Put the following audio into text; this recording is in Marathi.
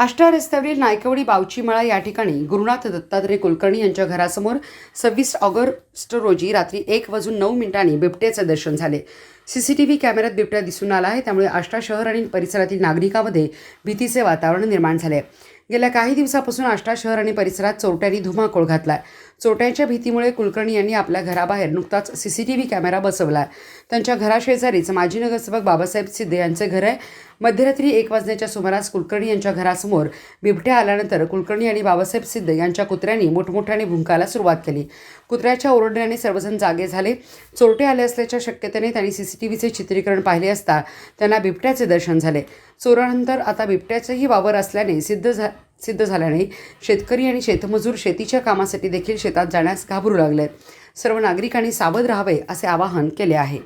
आष्टा रस्त्यावरील नायकवडी बावचीमाळा या ठिकाणी गुरुनाथ दत्तात्रय कुलकर्णी यांच्या घरासमोर सव्वीस ऑगस्ट रोजी रात्री एक वाजून नऊ मिनिटांनी बिबट्याचे दर्शन झाले. सीसीटीव्ही कॅमेऱ्यात बिबट्या दिसून आला आहे त्यामुळे आष्टा शहर आणि परिसरातील नागरिकांमध्ये भीतीचे वातावरण निर्माण झाले गेल्या काही दिवसापासून आष्टा शहर आणि परिसरात चोरट्यांनी धुमाकूळ आहे चोट्यांच्या भीतीमुळे कुलकर्णी यांनी आपल्या घराबाहेर नुकताच C C T V camera बसवला त्यांच्या घराशेजारीच माजी नगरसेवक बाबासाहेब सिद्धे यांचे घर आहे. मध्यरात्री एक वाजण्याच्या सुमारास कुलकर्णी यांच्या घरासमोर बिबट्या आल्यानंतर कुलकर्णी आणि बाबासाहेब सिद्धे यांच्या कुत्र्यांनी मोठमोठ्याने भुंकायला सुरुवात केली. कुत्र्याच्या ओरडण्याने सर्वजण जागे झाले. चोरटे आले असल्याच्या शक्यतेने त्यांनी सी सी टी व्हीचे चित्रीकरण पाहिले असता त्यांना बिबट्याचे दर्शन झाले. चोरानंतर आता बिबट्याचेही वावर असल्याने सिद्ध झा सिद्ध झाल्याने शेतकरी आणि शेतमजूर शेतीच्या कामासाठी देखील शेतात जाण्यास घाबरू लागले सर्व नागरिकांनी सावध राहावे असे आवाहन केले आहे.